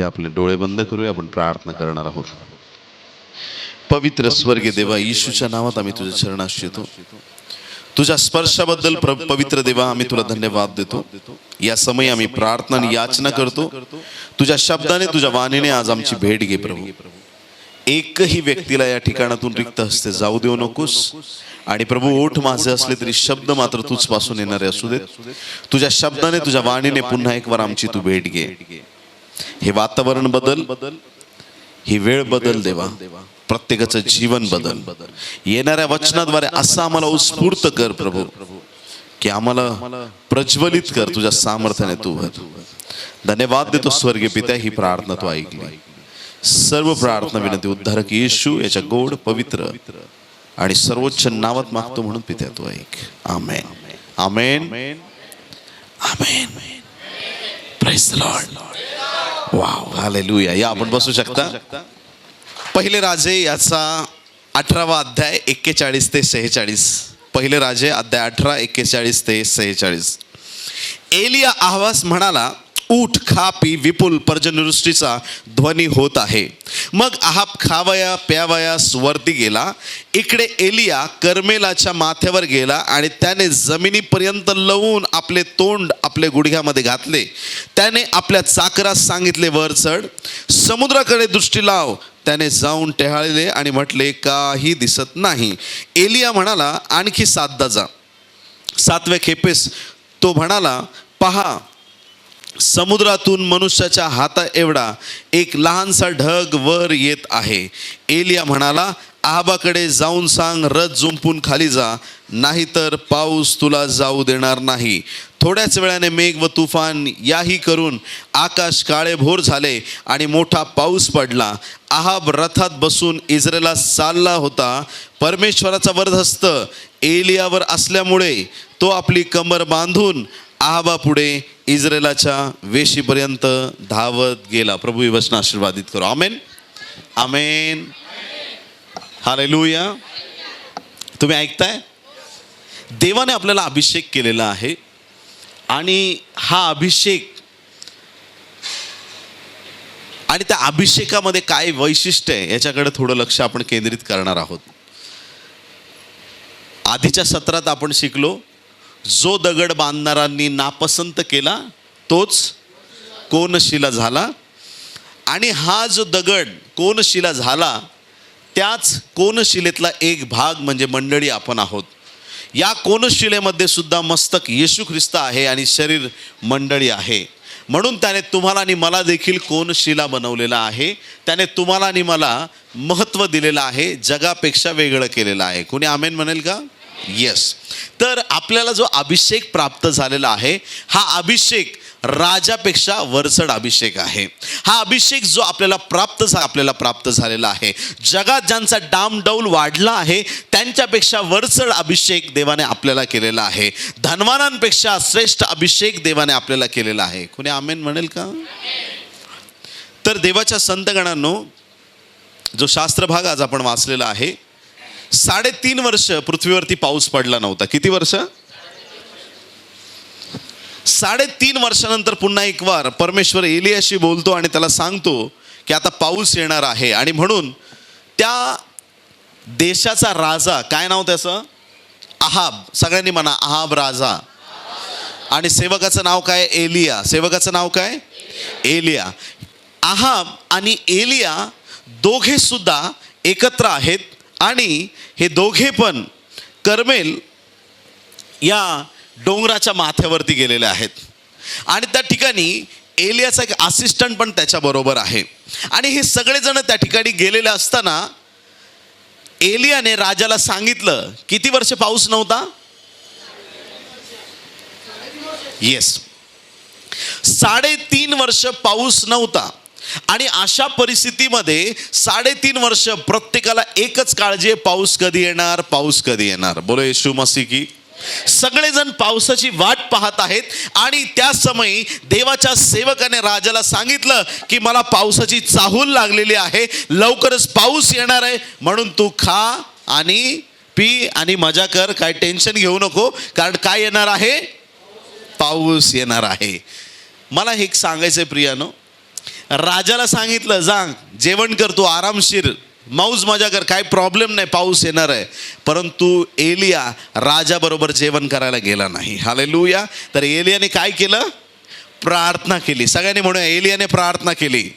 की आपले डोळे बंद करूया आपण प्रार्थना करणार आहोत. पवित्र स्वर्गीय देवा येशूच्या नावात आम्ही तुझ्या चरणाशी येतो. तुझ्या स्पर्शाबद्दल पवित्र देवा आम्ही तुला धन्यवाद देतो. या समयी आम्ही प्रार्थना आणि याचना करतो. तुझ्या शब्दाने तुझ्या वाणीने आज आमची भेट घे प्रभू. एकही व्यक्तीला या ठिकाणातून रिक्त हस्ते जाऊ देऊ नकोस. आणि प्रभू ओठ माझे असले तरी शब्द मात्र तुझपासून येणारे असू देत. तुझ्या शब्दाने तुझ्या वाणीने पुन्हा एक वार आमची तू भेट घे. हे वातावरण बदल ही वेळ बदल देवा. प्रत्येकाचं जीवन बदल. येणाऱ्या वचनाद्वारे असं आम्हाला उत्स्फूर्त कर प्रभू की आम्हाला प्रज्वलित कर तुझ्या सामर्थ्याने तू भर. धन्यवाद देतो स्वर्गीय पित्या ही प्रार्थना तू ऐकली. सर्व प्रार्थना विनंती उद्धारक येशू याच्या गोड पवित्र आणि सर्वोच्च नावात मागतो म्हणून पित्या तू ऐक. Amen. Amen. Amen. Praise Lord वा हालेलुया या आपण बसू शकता. पहिले राजे याचा अठरावा अध्याय एक्केचाळीस ते सेहेचाळीस. पहिले राजे अध्याय अठरा एक्केचाळीस ते सेहेचाळीस. एलिया आहवास म्हणाला ऊठ खा पी विपुल पर्जनवृष्टीचा ध्वनी होत आहे. मग आहाब खावया प्यावयास वरती गेला. इकडे एलिया करमेलाच्या माथ्यावर गेला आणि त्याने जमिनीपर्यंत लवून आपले तोंड आपले गुडघ्यामध्ये घातले. त्याने आपल्या चाकरास सांगितले वर चढ. समुद्राकडे दृष्टी लाव. त्याने जाऊन टेहाळले आणि म्हटले काही दिसत नाही. एलिया म्हणाला आणखी सातदा जा. सातव्या खेपेस तो म्हणाला पहा समुद्रातून मनुष्याच्या हाता एवढा एक लहानसा ढग वर येत आहे. एलिया म्हणाला आबाकडे जाऊन सांग रथ जुंपून खाली जा नाहीतर पाऊस तुला जाऊ देणार नाही. थोड्याच वेळाने मेघ व तुफान याही करून आकाश काळेभोर झाले आणि मोठा पाऊस पडला. आहाब रथात बसून इस्रेला चालला होता. परमेश्वराचा वरदहस्त एलियावर असल्यामुळे तो आपली कमर बांधून आहाबा पुढे इस्रायलाच्या वेशीपर्यंत धावत गेला. प्रभू ही वचन आशीर्वादित करू. आमेन? आमेन. हालेलुया. तुम्ही ऐकताय? देवाने आपल्याला अभिषेक केलेला आहे आणि हा अभिषेक आणि त्या अभिषेकामध्ये काय वैशिष्ट्य आहे याच्याकडे थोडं लक्ष आपण केंद्रित करणार आहोत. आधीच्या सत्रात आपण शिकलो जो दगड बांधणाऱ्यांनी नापसंत केला तोच कोनशिला झाला. आणि हा जो दगड कोनशिला झाला त्याच कोनशिलेतला एक भाग म्हणजे मंडळी आपण आहोत. या कोनशिलेमध्ये सुद्धा मस्तक येशू ख्रिस्त आहे आणि शरीर मंडळी आहे. म्हणून त्याने तुम्हाला आणि मला देखील कोनशिला बनवलेला आहे. त्याने तुम्हाला आणि मला महत्त्व दिलेलं आहे जगापेक्षा वेगळं केलेलं आहे. कोणी आमेन म्हणेल का? येस तर आपल्याला जो अभिषेक प्राप्त झालेला आहे हा अभिषेक राजापेक्षा वरचढ अभिषेक आहे. हा अभिषेक जो आपल्याला प्राप्त झा आपल्याला प्राप्त झालेला आहे. जगात ज्यांचा डामडौल वाढला आहे त्यांच्यापेक्षा वरचढ अभिषेक देवाने आपल्याला केलेला आहे. धनवानांपेक्षा श्रेष्ठ अभिषेक देवाने आपल्याला केलेला आहे. कोणी आमेन म्हणेल का? तर देवाच्या संतगणांनो जो शास्त्रभाग आज आपण वाचलेला आहे साडेतीन वर्ष पृथ्वीवरती पाऊस पडला नव्हता. किती वर्ष? साडेतीन वर्षानंतर पुन्हा एक वार परमेश्वर एलियाशी बोलतो आणि त्याला सांगतो की आता पाऊस येणार आहे. आणि म्हणून त्या देशाचा राजा काय नाव त्याचं? आहाब सगळ्यांनी म्हणा आहाब राजा. आणि सेवकाचं नाव काय? एलिया. सेवकाचं नाव काय? एलिया. आहाब आणि एलिया दोघे सुद्धा एकत्र आहेत. आणि हे दोघे पण करमेल या डोंगराच्या माथ्यावरती गेलेले आहेत. आणि त्या ठिकाणी एलियाचा एक असिस्टंट पण त्याच्याबरोबर आहे. आणि हे सगळेजण त्या ठिकाणी गेलेले असताना एलियाने राजाला सांगितलं किती वर्ष पाऊस नव्हता? येस साडेतीन वर्ष पाऊस नव्हता. आणि अशा परिस्थितीमध्ये साडेतीन वर्ष प्रत्येकाला एकच काळजी आहे पाऊस कधी येणार पाऊस कधी येणार. बोलो येशू मसी की. सगळेजण पावसाची वाट पाहत आहेत आणि त्या समयी देवाच्या सेवकाने राजाला सांगितलं की मला पावसाची चाहूल लागलेली आहे लवकरच पाऊस येणार आहे म्हणून तू खा आणि पी आणि मजा कर काय टेन्शन घेऊ नको कारण काय येणार आहे? पाऊस येणार आहे. मला हे सांगायचं आहे प्रियानो राजाला सांगितलं जा जेवण कर तू आरामशीर. मौज मजा कर काही प्रॉब्लेम नाही पाऊस येणार आहे. परंतु एलिया राजाबरोबर जेवण करायला गेला नाही. हालेलुया तर एलियाने काय केलं? प्रार्थना केली. सगळ्यांनी म्हणूया एलियाने प्रार्थना केली.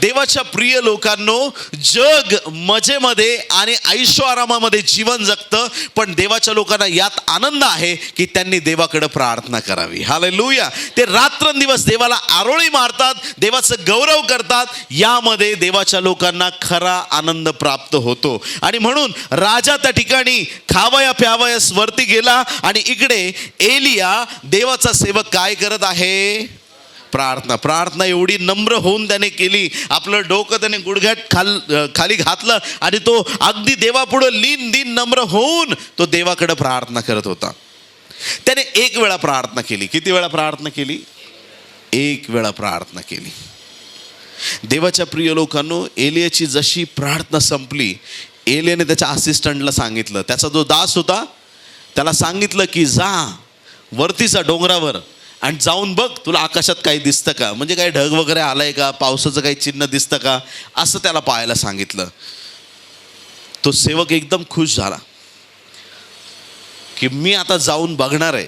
देवाच्या प्रिय लोकांनो जग मजेमध्ये आणि ऐश्व आरामामध्ये जीवन जगतं पण देवाच्या लोकांना यात आनंद आहे की त्यांनी देवाकडे प्रार्थना करावी. हालेलुया ते रात्रंदिवस देवाला आरोळी मारतात देवाचं गौरव करतात यामध्ये देवाच्या लोकांना खरा आनंद प्राप्त होतो. आणि म्हणून राजा त्या ठिकाणी खावया प्यावयास वरती गेला आणि इकडे एलिया देवाचा सेवक काय करत आहे? प्रार्थना. प्रार्थना एवढी नम्र होऊन त्याने केली. आपलं डोकं त्याने गुडघ्यात खाल खाली घातलं आणि तो अगदी देवापुढं लीन दिन नम्र होऊन तो देवाकडं प्रार्थना करत होता. त्याने एक वेळा प्रार्थना केली. किती वेळा प्रार्थना केली? एक वेळा प्रार्थना केली. देवाच्या प्रिय लोकांनो एलियाची जशी प्रार्थना संपली एलियाने त्याच्या असिस्टंटला सांगितलं. त्याचा जो दास होता त्याला सांगितलं की जा वरतीचा डोंगरावर आणि जाऊन बघ तुला आकाशात काही दिसतं का? म्हणजे काही ढग वगैरे आलंय का? पावसाचं काही चिन्ह दिसतं का? असं त्याला पाहायला सांगितलं. तो सेवक एकदम खुश झाला. की मी आता जाऊन बघणार आहे.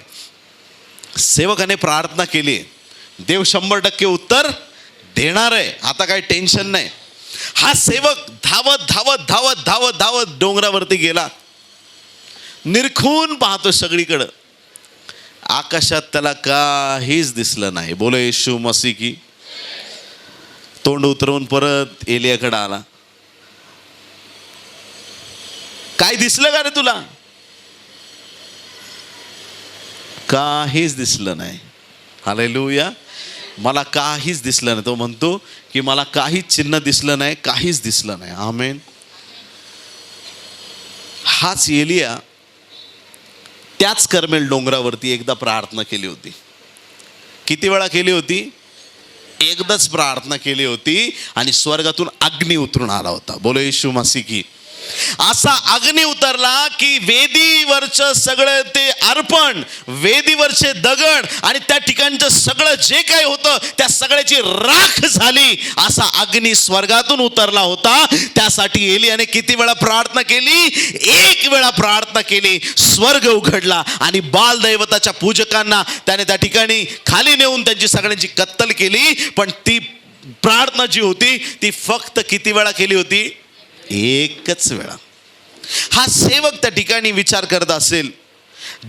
सेवकाने प्रार्थना केली. देव शंभर टक्के उत्तर देणार आहे. आता काही टेन्शन नाही. हा सेवक धावत धावत धावत धावत धावत डोंगरावरती गेला. निरखून पाहतो सगळीकडं. आकाशात त्याला काहीच दिसलं नाही. बोलो येशू मसी की. तोंड उतरवून परत एलियाकडे आला. काय दिसलं का रे तुला? काहीच दिसलं नाही. हालेलुया. मला काहीच दिसलं नाही. तो म्हणतो की मला काहीच चिन्ह दिसलं नाही काहीच दिसलं नाही. आमेन. हाच एलिया त्याच करमेल डोंगरावरती एकदा प्रार्थना केली होती. किती वेळा केली होती? एकदाच प्रार्थना केली होती आणि स्वर्गातून अग्नी उतरून आला होता. बोलो येशू मासिकी असा अग्नी उतरला की वेदीवरचं सगळं ते अर्पण वेदीवरचे दगड आणि त्या ठिकाणचं सगळं जे काही होतं त्या सगळ्याची राख झाली. असा अग्नी स्वर्गातून उतरला होता. त्यासाठी एलियाने किती वेळा प्रार्थना केली? एक वेळा प्रार्थना केली. स्वर्ग उघडला आणि बालदैवताच्या पूजकांना त्याने त्या ठिकाणी खाली नेऊन त्यांची सगळ्यांची कत्तल केली. पण ती प्रार्थना जी होती ती फक्त किती वेळा केली होती? एकच वेळा. हा सेवक त्या ठिकाणी विचार करत असेल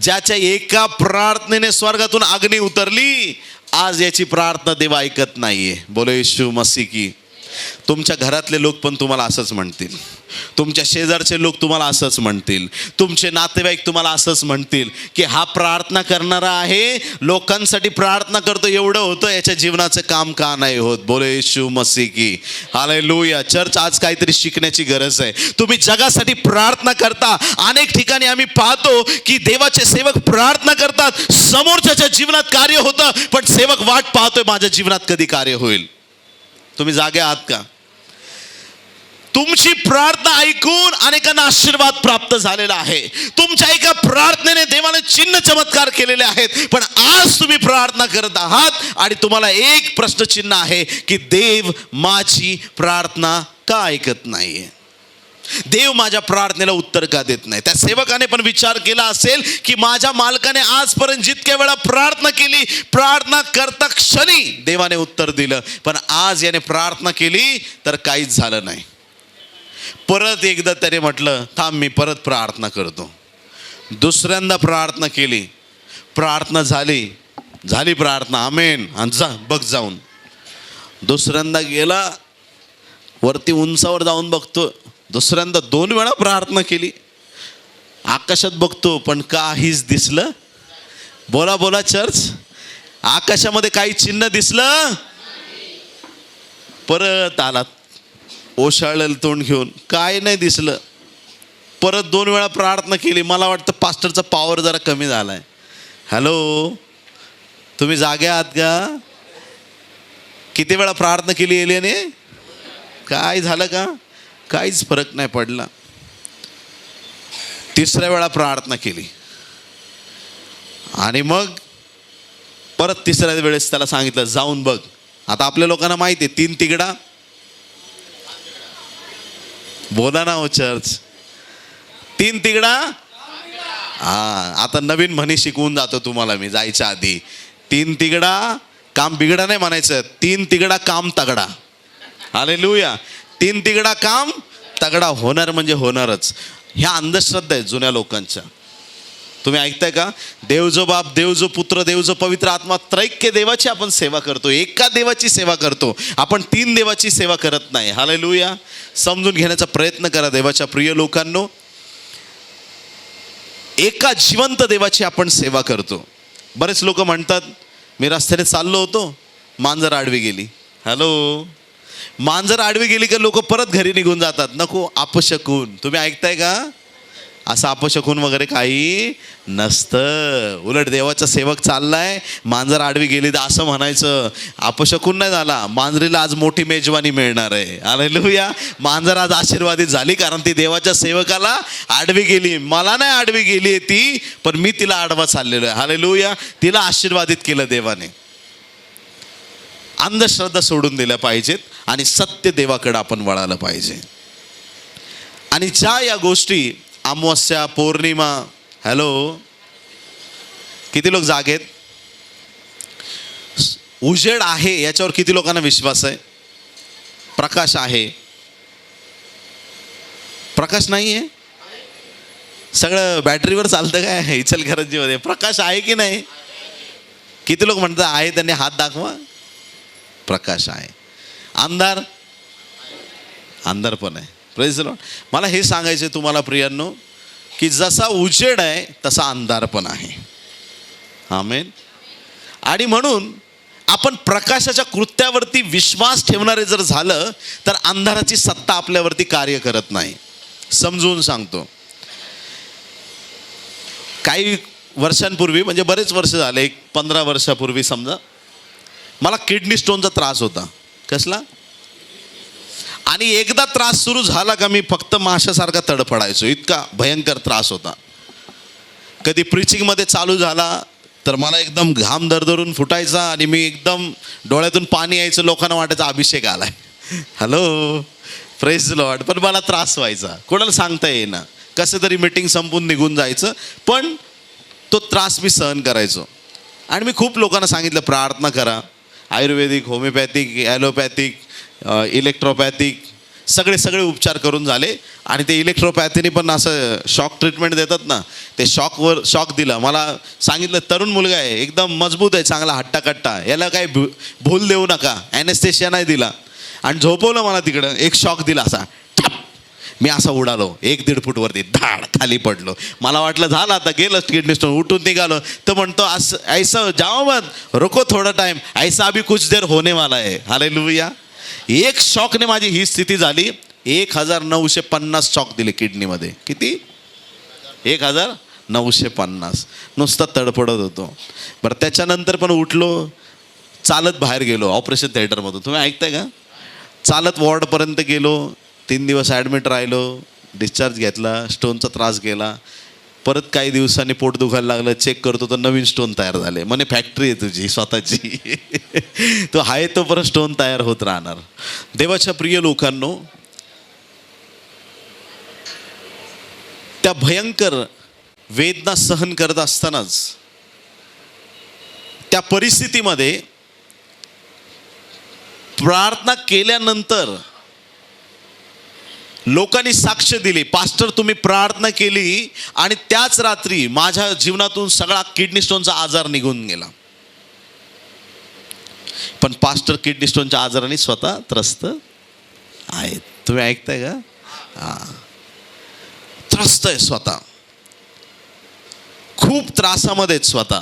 ज्याच्या एका प्रार्थनेने स्वर्गातून अग्नी उतरली आज याची प्रार्थना देव ऐकत नाहीये. बोलो येशू मसी की. तुमच्या घरातले लोक पण तुम्हाला असंच म्हणतील. तुमच्या शेजारचे लोक तुम्हाला असंच म्हणतील. तुमचे नातेवाईक तुम्हाला असंच म्हणतील की हा प्रार्थना करणारा आहे लोकांसाठी प्रार्थना करतो एवढं होतं याच्या जीवनाचं काम का नाही होत? बोले येशू मसी की. हालय लोया चर्च आज काहीतरी शिकण्याची गरज आहे. तुम्ही जगासाठी प्रार्थना करता. अनेक ठिकाणी आम्ही पाहतो की देवाचे सेवक प्रार्थना करतात. समोरच्याच्या जीवनात कार्य होतं पण सेवक वाट पाहतोय माझ्या जीवनात कधी कार्य होईल? तुम्ही जागे आहात का? तुमची प्रार्थना ऐकून अनेकांना आशीर्वाद प्राप्त झालेला आहे. तुमच्या एका प्रार्थनेने देवाने चिन्ह चमत्कार केलेले आहेत. पण आज तुम्ही प्रार्थना करत आहात आणि तुम्हाला एक प्रश्नचिन्ह आहे की देव माझी प्रार्थना का ऐकत नाहीये? देव माझ्या प्रार्थनेला उत्तर का देत नाही? त्या सेवकाने पण विचार केला असेल की माझ्या मालकाने आजपर्यंत जितक्या वेळा प्रार्थना केली प्रार्थना करता क्षणी देवाने उत्तर दिलं. पण आज याने प्रार्थना केली तर काहीच झालं नाही. परत एकदा त्याने म्हटलं थांब मी परत प्रार्थना करतो. दुसऱ्यांदा प्रार्थना केली. प्रार्थना झाली. झाली प्रार्थना. आमेन. आणि जा बघ जाऊन. दुसऱ्यांदा गेला. वरती उंचावर जाऊन बघतो. दुसऱ्यांदा दोन वेळा प्रार्थना केली. आकाशात बघतो पण काहीच दिसलं? बोला बोला चर्च आकाशामध्ये काही चिन्ह दिसलं? परत आलात. ओशाळलेलं तोंड घेऊन. काय नाही दिसलं. परत दोन वेळा प्रार्थना केली. मला वाटतं पास्टरचा पॉवर जरा कमी झाला आहे हॅलो तुम्ही जागे आहात का? किती वेळा प्रार्थना केली एलियाने? काय झालं का? काहीच फरक नाही पडला. तिसऱ्या वेळा प्रार्थना केली. आणि मग परत तिसऱ्या वेळेस त्याला सांगितलं जाऊन बघ. आता आपल्या लोकांना माहिती आहे तीन तिकडा बोला ना हो चर्च. तीन तिकडा हा आता नवीन म्हणी शिकवून जातो तुम्हाला मी जायच्या आधी. तीन तिकडा काम बिघडा नाही म्हणायचं. तीन तिकडा काम तगडा. आले लुया तीन तिगडा काम तगडा होणार म्हणजे होणारच. ह्या अंधश्रद्धा आहेत जुन्या लोकांच्या. तुम्ही ऐकताय का? देव जो बाप देव जो पुत्र देव जो पवित्र आत्मा त्रैक्य देवाची आपण सेवा करतो. एका देवाची सेवा करतो. आपण तीन देवाची सेवा करत नाही. हालेलुया. समजून घेण्याचा प्रयत्न करा देवाच्या प्रिय लोकांनो. एका जिवंत देवाची आपण सेवा करतो. बरेच लोक म्हणतात मी रस्त्याने चाललो होतो मांजर आडवी गेली. हॅलो? मांजर आडवी गेली की लोक परत घरी निघून जातात. नको अपशकून. तुम्ही ऐकताय का? असं अपशकून वगैरे काही नसतं. उलट देवाचा सेवक चाललाय मांजर आडवी गेली तर असं म्हणायचं. अपशकून नाही झाला. मांजरीला आज मोठी मेजवानी मिळणार आहे. अरे आलेलुया मांजर आज आशीर्वादित झाली कारण ती देवाच्या सेवकाला आडवी गेली. मला नाही आडवी गेली आहे ती पण मी तिला आडवा चाललेलो आहे. हालेलुया तिला आशीर्वादित केलं देवाने. अंधश्रद्धा सोडून दिल्या पाहिजेत आणि सत्य देवाकडे आपण वळालं पाहिजे. आणि ज्या या गोष्टी अमावस्या पौर्णिमा हॅलो किती लोक जागेत उजेड आहे याच्यावर किती लोकांना विश्वास आहे? प्रकाश आहे. प्रकाश नाही आहे सगळं बॅटरीवर चालतं काय? इचलकरंजीमध्ये. प्रकाश आहे की नाही? किती लोक म्हणतात आहे त्यांनी हात दाखवा. प्रकाश आहे. अंधार अंधार पण आहे. प्रेज मला हे सांगायचं तुम्हाला प्रियांनो की जसा उजेड आहे तसा अंधार पण आहे. आमेन आणि म्हणून आपण प्रकाशाच्या कृत्यावरती विश्वास ठेवणारे जर झालं तर अंधाराची सत्ता आपल्यावरती कार्य करत नाही. समजून सांगतो. काही वर्षांपूर्वी म्हणजे बरेच वर्ष झाले एक पंधरा वर्षापूर्वी समजा मला किडनी स्टोनचा त्रास होता. कसला? आणि एकदा त्रास सुरू झाला का मी फक्त माशासारखा तडफडायचो. इतका भयंकर त्रास होता. कधी प्रिचिंगमध्ये चालू झाला तर मला एकदम घाम दरदरून फुटायचा आणि मी एकदम डोळ्यातून पाणी यायचं लोकांना वाटायचं अभिषेक आलाय. हॅलो फ्रेश लॉट पण मला त्रास व्हायचा. कोणाला सांगता येईना. कसं तरी मिटिंग संपून निघून जायचं पण तो त्रास मी सहन करायचो. आणि मी खूप लोकांना सांगितलं प्रार्थना करा. आयुर्वेदिक होमिओपॅथिक ॲलोपॅथिक इलेक्ट्रोपॅथिक सगळे सगळे उपचार करून झाले. आणि ते इलेक्ट्रोपॅथीने पण असं शॉक ट्रीटमेंट देतात ना ते शॉकवर शॉक दिला. मला सांगितलं तरुण मुलगा आहे एकदम मजबूत आहे चांगला हट्टाकट्टा. याला काही भू भूल देऊ नका ॲनेस्थेशिया नाही दिला. आणि झोपवलं मला तिकडं एक शॉक दिला असा. ठप. मी असं उडालो एक दीड फूटवरती धाड खाली पडलो. मला वाटलं झालं आता गेलंच किडनी स्टोन उठून निघालो. तर म्हणतो असं ऐसा जाओ मत रुको थोडा टाईम ऐसा अभी कुछ देर होने वाला आहे हाले लुया एक शॉकने माझी ही स्थिती झाली. एक हजार नऊशे पन्नास शॉक दिले किडनीमध्ये. किती? एक हजार नऊशे पन्नास. नुसतं तडफडत होतो. बरं त्याच्यानंतर पण उठलो चालत बाहेर गेलो ऑपरेशन थिएटरमधून तुम्ही ऐकताय का? चालत वॉर्डपर्यंत गेलो तीन दिवस ॲडमिट राहिलो डिस्चार्ज घेतला स्टोनचा त्रास गेला परत काही दिवसांनी पोट दुखायला लागलं चेक करतो तर नवीन स्टोन तयार झाले. म्हणे फॅक्टरी आहे तुझी स्वतःची. तो आहे तो परत स्टोन तयार होत राहणार. देवाच्या प्रिय लोकांनो त्या भयंकर वेदना सहन करत असतानाच त्या परिस्थितीमध्ये प्रार्थना केल्यानंतर लोकांनी साक्ष दिली. पास्टर तुम्ही प्रार्थना केली आणि त्याच रात्री माझ्या जीवनातून सगळा किडनी स्टोनचा आजार निघून गेला. पण पास्टर किडनी स्टोनच्या आजाराने स्वतः त्रस्त आहेत. तुम्ही ऐकताय का? हा. त्रस्त आहे स्वतः. खूप त्रासामध्ये आहेत स्वतः.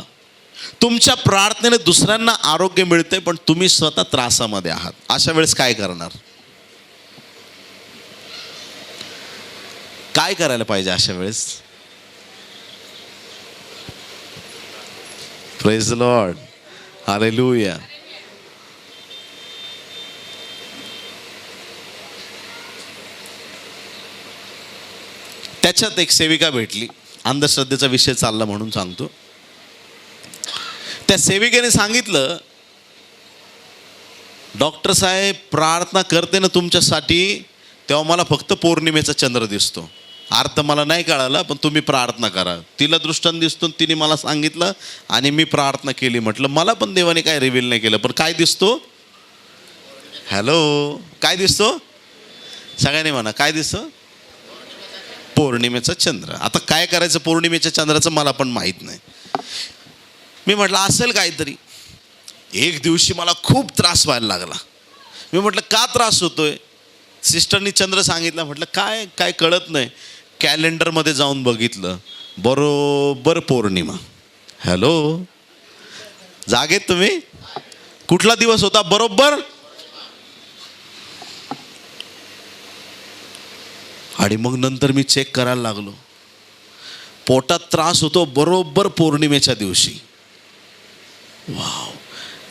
तुमच्या प्रार्थनेने दुसऱ्यांना आरोग्य मिळते पण तुम्ही स्वतः त्रासामध्ये आहात. अशा वेळेस काय करणार? काय करायला पाहिजे अशा वेळेस? प्रेज लॉर्ड अरे लुया त्याच्यात एक सेविका भेटली. अंधश्रद्धेचा विषय चालला म्हणून सांगतो. त्या सेविकेने सांगितलं डॉक्टर साहेब प्रार्थना करते ना तुमच्यासाठी तेव्हा मला फक्त पौर्णिमेचा चंद्र दिसतो. अर्थ मला नाही कळाला पण तुम्ही प्रार्थना करा. तिला दृष्टांत दिसतो तिने मला सांगितलं आणि मी प्रार्थना केली म्हटलं. मला पण देवाने काय रिव्हील नाही केलं पण काय दिसतो? हॅलो काय दिसतो? सगळ्यांनी म्हणा काय दिसतं? पौर्णिमेचा चंद्र. आता काय करायचं पौर्णिमेच्या चंद्राचं मला पण माहीत नाही. मी म्हटलं असेल काहीतरी. एक दिवशी मला खूप त्रास व्हायला लागला. मी म्हटलं का त्रास होतोय? सिस्टरनी चंद्र सांगितलं म्हटलं काय काय कळत नाही. कॅलेंडरमध्ये जाऊन बघितलं. बरोबर पौर्णिमा. हॅलो जागेत तुम्ही? कुठला दिवस होता? बरोबर? आणि मग नंतर मी चेक करायला लागलो. पोटात त्रास होतो बरोबर पौर्णिमेच्या दिवशी. वाव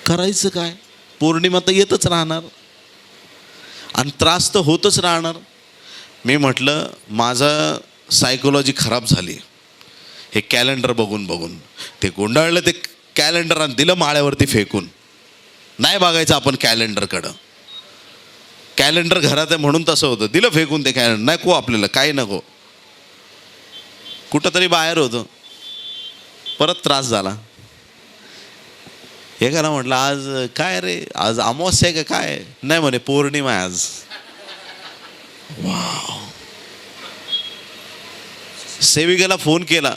करायचं काय? पौर्णिमा तर येतच राहणार. आणि त्रास तर होतच राहणार. मी म्हटलं माझं सायकोलॉजी खराब झाली. हे कॅलेंडर बघून बघून. ते गोंडाळलं ते कॅलेंडर आणि दिलं माळ्यावरती फेकून. नाही बघायचं आपण कॅलेंडरकडं कॅलेंडर घरात आहे म्हणून तसं होतं. दिलं फेकून ते कॅलेंडर नको आपल्याला काही नको. कुठंतरी बाहेर होतं. परत त्रास झाला. हे करा म्हटलं आज काय रे? आज अमावस्या आहे का काय? नाही म्हणे पौर्णिमा आहे आज. वाव. सेविकेला फोन केला.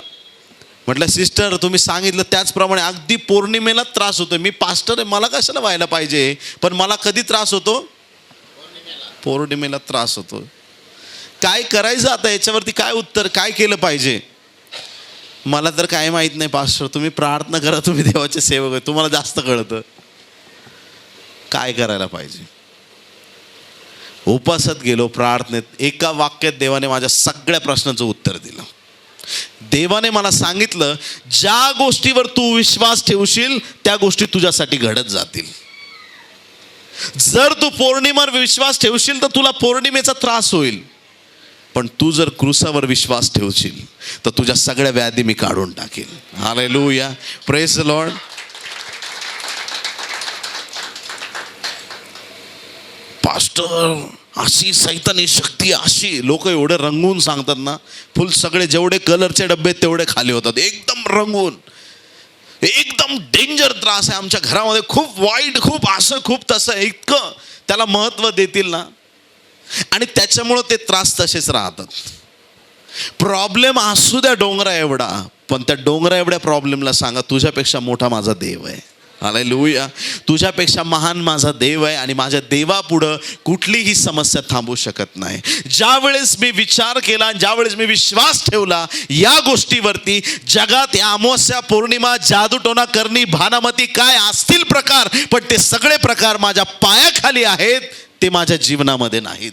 म्हटलं सिस्टर तुम्ही सांगितलं त्याचप्रमाणे अगदी पौर्णिमेला त्रास होतो मी पास्टर आहे मला कशाला व्हायला पाहिजे? पण मला कधी त्रास होतो? पौर्णिमेला त्रास होतो काय करायचं आता? याच्यावरती काय उत्तर काय केलं पाहिजे? मला तर काय माहीत नाही पास्टर. तुम्ही प्रार्थना करा तुम्ही देवाचे सेवक आहे. तुम्हाला जास्त कळतं. काय करायला पाहिजे? उपासात गेलो प्रार्थनेत एका वाक्यात देवाने माझ्या सगळ्या प्रश्नाचं उत्तर दिलं. देवाने मला सांगितलं ज्या गोष्टीवर तू विश्वास ठेवशील त्या गोष्टी तुझ्यासाठी घडत जातील. जर तू पौर्णिमेवर विश्वास ठेवशील तर तुला पौर्णिमेचा त्रास होईल. पण तू जर क्रुसावर विश्वास ठेवशील तर तुझ्या सगळ्या व्याधी मी काढून टाकेल हाले लू या प्रेस लॉर्ड पास्टर अशी सैतानी शक्ती अशी. लोक एवढे रंगवून सांगतात ना फुल सगळे जेवढे कलरचे डबे तेवढे खाली होतात. एकदम रंगवून एकदम डेंजर त्रास आहे आमच्या घरामध्ये. खूप वाईट खूप असं खूप तसं. इतकं त्याला महत्त्व देतील ना. आणि त्याच्यामुळं ते त्रास तसेच राहतात. प्रॉब्लेम असू द्या डोंगरा एवढा पण त्या डोंगरा एवढ्या प्रॉब्लेमला सांगा तुझ्यापेक्षा मोठा माझा देव आहे. हालेलुया तुझ्यापेक्षा महान माझा देव आहे आणि माझ्या देवापुढं कुठलीही समस्या थांबू शकत नाही. ज्या वेळेस मी विचार केला ज्या वेळेस मी विश्वास ठेवला या गोष्टीवरती जगात या अमावस्या पौर्णिमा जादूटोना करणी भानामती काय असतील प्रकार पण ते सगळे प्रकार माझ्या पायाखाली आहेत. ते माझ्या जीवनामध्ये नाहीत.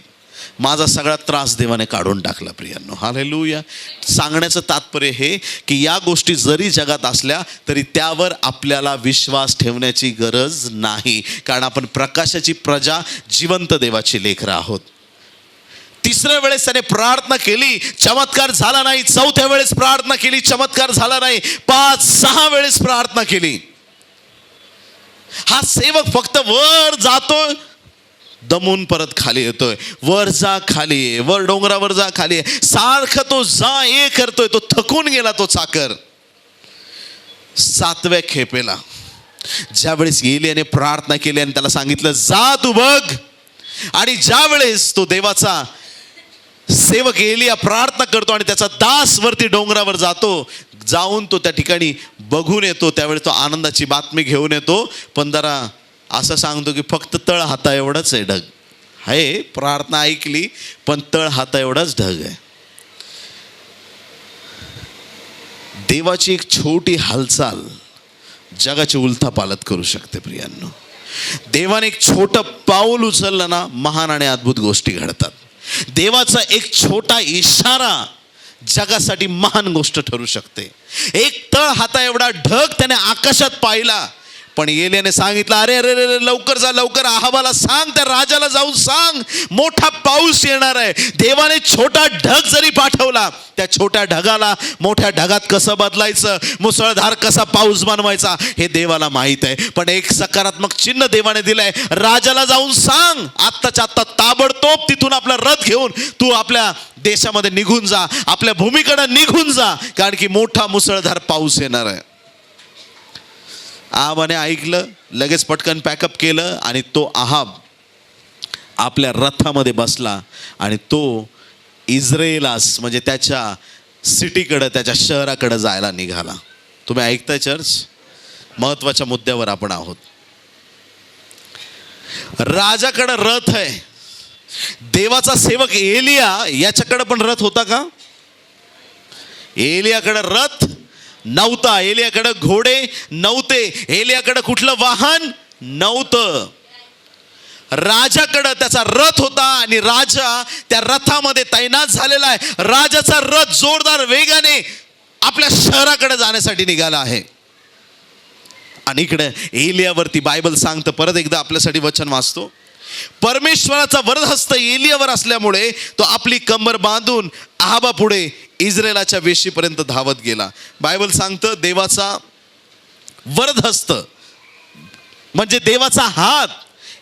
माझा सगळा त्रास देवाने काढून टाकला प्रियांनो. हालेलुया सांगण्याचं तात्पर्य हे की या गोष्टी जरी जगात असल्या तरी त्यावर आपल्याला विश्वास ठेवण्याची गरज नाही. कारण आपण प्रकाशाची प्रजा जिवंत देवाची लेकरं आहोत. तिसऱ्या वेळेस त्याने प्रार्थना केली चमत्कार झाला नाही. चौथ्या वेळेस प्रार्थना केली चमत्कार झाला नाही. पाच सहा वेळेस प्रार्थना केली. हा सेवक फक्त वर जातो दमून परत खाली येतोय. वर जा खाली वर डोंगरावर जा खाली. सारखं तो जा ये करतोय. तो थकून गेला तो चाकर. सातव्या खेपेला. ज्यावेळेस गेली प्रार्थना केली आणि त्याला सांगितलं जा तू बघ. आणि ज्यावेळेस तो देवाचा सेवक एलिया प्रार्थना करतो आणि त्याचा दास वरती डोंगरावर जातो जाऊन तो त्या ठिकाणी बघून येतो. त्यावेळी तो आनंदाची बातमी घेऊन येतो. पण जरा असं सांगतो की फक्त तळ हाता एवढंच आहे ढग. आहे प्रार्थना ऐकली पण तळ हाता एवढाच ढग आहे. देवाची एक छोटी हालचाल जगाची उलथा पालत करू शकते प्रियांनो. देवाने एक छोटं पाऊल उचललं ना महान आणि अद्भुत गोष्टी घडतात. देवाचा एक छोटा इशारा जगासाठी महान गोष्ट ठरू शकते. एक तळ हाता एवढा ढग त्याने आकाशात पाहिला पण एलियाने सांगितलं अरे अरे अरे लवकर जा लवकर. आहाबाला सांग त्या राजाला जाऊन सांग. मोठा पाऊस येणार आहे. देवाने छोटा ढग जरी पाठवला त्या छोट्या ढगाला मोठ्या ढगात कसं बदलायचं? मुसळधार कसा पाऊस बनवायचा? हे देवाला माहीत आहे. पण एक सकारात्मक चिन्ह देवाने दिलंय. राजाला जाऊन सांग. आत्ताच्या आत्ता ताबडतोब तिथून आपला रथ घेऊन तू आपल्या देशामध्ये निघून जा. आपल्या भूमीकडे निघून जा. कारण की मोठा मुसळधार पाऊस येणार आहे. आहाबाने ऐकलं लगेच पटकन पॅकअप केलं आणि तो आहाब आपल्या रथामध्ये बसला आणि तो इस्रायलास म्हणजे त्याच्या सिटीकडं त्याच्या शहराकडं जायला निघाला. तुम्ही ऐकताय चर्च महत्त्वाच्या मुद्द्यावर आपण आहोत. राजाकडं रथ आहे. देवाचा सेवक एलिया याच्याकडं पण रथ होता का? एलियाकडं रथ नव्हता. एलियाकडं घोडे नव्हते. एलियाकडं कुठलं वाहन नव्हतं. राजाकडं त्याचा रथ होता आणि राजा त्या रथामध्ये तैनात झालेला आहे. राजाचा रथ जोरदार वेगाने आपल्या शहराकडे जाण्यासाठी निघाला आहे. आणि इकडे एलियावरती बायबल सांगतं परत एकदा आपल्यासाठी वचन वाचतो. परमेश्वराचा वरदहस्त एलियावर असल्यामुळे तो आपली कंबर बांधून आहाबा पुढे इस्रायलाच्या वेशीपर्यंत धावत गेला. बायबल सांगतं देवाचा वरदहस्त म्हणजे देवाचा हात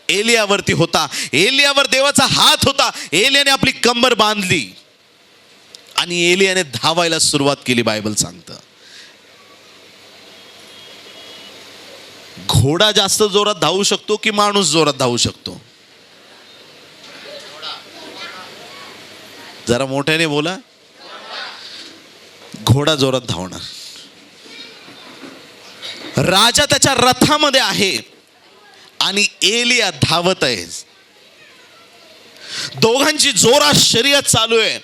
एलियावरती होता. एलियावर देवाचा हात होता. एलियाने आपली कंबर बांधली. आणि एलियाने धावायला सुरुवात केली बायबल सांगतं. घोडा जास्त जोरात धावू शकतो की माणूस जोरात धावू शकतो? जरा मोठ्याने बोला. घोडा जोरात धावणार. राजा त्याच्या रथामध्ये आहे आणि एलिया धावत आहे. दोघांची जोरात शर्यत चालू आहे.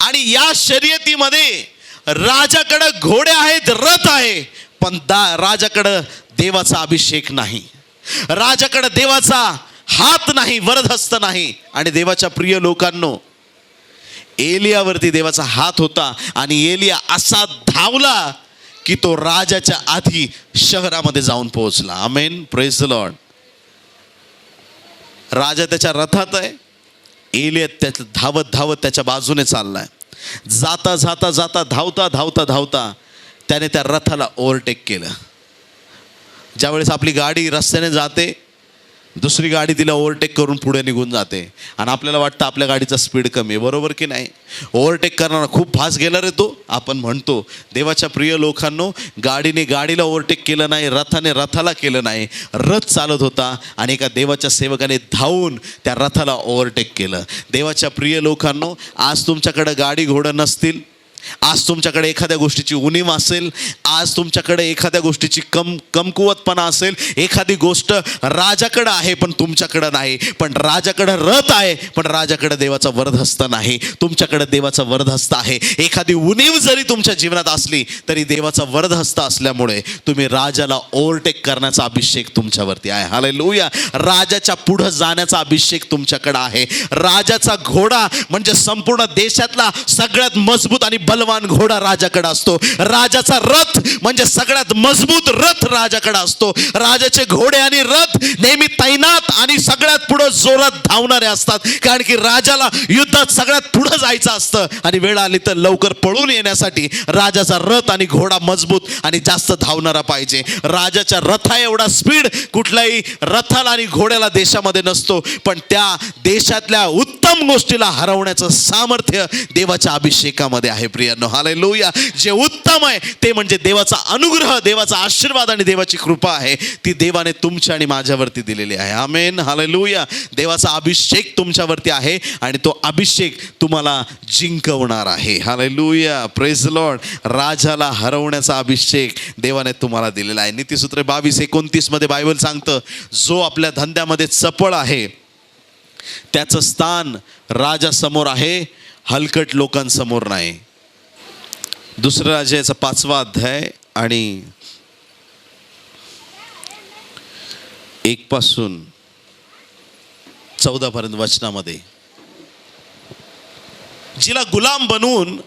आणि या शर्यतीमध्ये राजाकडं घोडे आहेत रथ आहे पण दा राजाकडं देवाचा अभिषेक नाही. राजाकडं देवाचा हात नाही वरदहस्त नाही. आणि देवाच्या प्रिय लोकांनो एलियावरती देवाचा हात होता आणि एलिया असा धावला की तो राजाच्या आधी शहरामध्ये जाऊन पोहोचला. अमेन प्रेस लॉर्ड राजा त्याच्या रथात आहे. एलिया त्याच्या धावत धावत त्याच्या बाजूने चाललाय. जाता जाता जाता धावता धावता धावता त्याने त्या रथाला ओव्हरटेक केलं. ज्यावेळेस आपली गाडी रस्त्याने जाते दुसरी गाडी तिला ओव्हरटेक करून पुढे निघून जाते. आणि आपल्याला वाटतं आपल्या गाडीचा स्पीड कमी आहे. बरोबर की नाही? ओव्हरटेक करणारा खूप फास्ट गेला रे तो. आपण म्हणतो देवाच्या प्रिय लोकांनो गाडीने गाडीला ओव्हरटेक केलं नाही रथाने रथाला केलं नाही. रथ चालत होता आणि एका देवाच्या सेवकाने धावून त्या रथाला ओव्हरटेक केलं. देवाच्या प्रिय लोकांनो आज तुमच्याकडं गाडी घोडं नसतील. आज तुमच्याकडे एखाद्या गोष्टीची उणीव असेल आज तुमच्याकडे एखाद्या गोष्टीची कम कमकुवतपणा असेल एखादी गोष्ट राजाकडं आहे पण तुमच्याकडं नाही पण राजाकडं रथ आहे पण राजाकडं देवाचा वरदहस्त नाही तुमच्याकडं देवाचा वरदहस्त आहे. एखादी उणीव जरी तुमच्या जीवनात असली तरी देवाचा वरदहस्त असल्यामुळे तुम्ही राजाला ओव्हरटेक करण्याचा अभिषेक तुमच्यावरती आहे. हालेलुया. राजाच्या पुढं जाण्याचा अभिषेक तुमच्याकडं आहे. राजाचा घोडा म्हणजे संपूर्ण देशातला सगळ्यात मजबूत आणि बलवान घोडा राजाकडे असतो. राजाचा रथ म्हणजे सगळ्यात मजबूत रथ राजाकडे असतो. राजाचे घोडे आणि रथ नेहमी तैनात आणि सगळ्यात पुढं जोरात धावणारे असतात. कारण की राजाला युद्धात सगळ्यात पुढं जायचं असतं. आणि वेळ आली तर लवकर पळून येण्यासाठी राजाचा रथ आणि घोडा मजबूत आणि जास्त धावणारा पाहिजे. राजाच्या रथा एवढा स्पीड कुठल्याही रथाला आणि घोड्याला देशामध्ये नसतो. पण त्या देशातल्या उत्तम गोष्टीला हरवण्याचं सामर्थ्य देवाच्या अभिषेकामध्ये आहे प्रियांनो हालेलुया जे उत्तम आहे ते म्हणजे देवाचा अनुग्रह देवाचा आशीर्वाद आणि देवाची कृपा आहे. ती देवाने तुमच्या आणि माझ्यावरती दिलेली आहे. आमेन हालेलुया देवाचा अभिषेक तुमच्यावरती आहे आणि तो अभिषेक तुम्हाला जिंकवणार आहे. हालेलुया प्रेज लॉर्ड राजाला हरवण्याचा अभिषेक देवाने तुम्हाला दिलेला आहे. नीतीसूत्र बावीस एकोणतीसमध्ये बायबल सांगतं जो आपल्या धंद्यामध्ये चपळ आहे त्याचं स्थान राजासमोर आहे हलकट लोकांसमोर नाही. दुसरं राजाचा पाचवा अध्याय आणि एक पासून चौदा पर्यंत वचनामध्ये. जिला गुलाम बनवून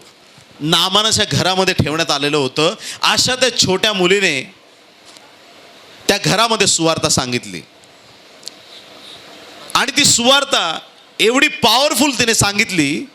नामानाच्या घरामध्ये ठेवण्यात आलेलं होतं. अशा त्या छोट्या मुलीने त्या घरामध्ये सुवार्ता सांगितली. आणि ती सुवार्ता एवढी पॉवरफुल तिने सांगितली